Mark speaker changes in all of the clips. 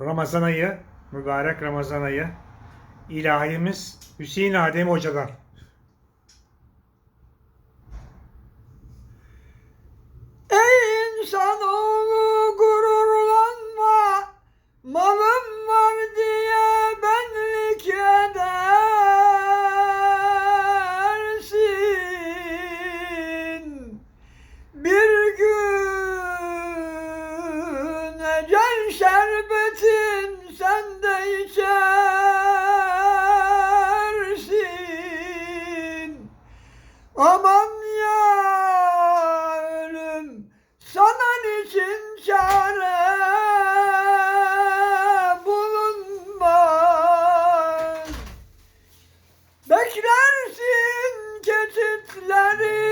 Speaker 1: Ramazan ayı, mübarek Ramazan ayı. İlahimiz Hüseyin Adem Hoca'dan.
Speaker 2: Ey insanoğlu Aman ya ölüm sana niçin çare bulunmaz? Beklersin keçitleri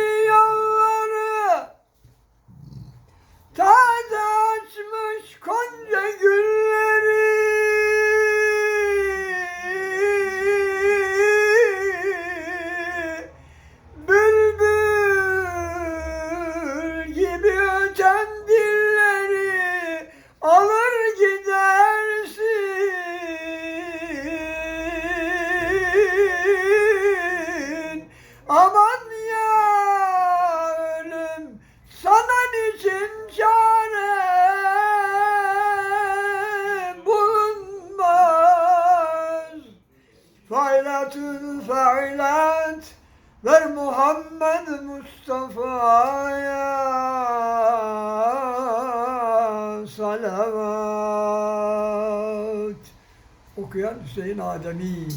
Speaker 2: gidersin. Aman ya ölüm sana niçin çare bulunmaz. Failatül failat Ver Muhammed Mustafa'ya salavat Okuyan Hüseyin Ademi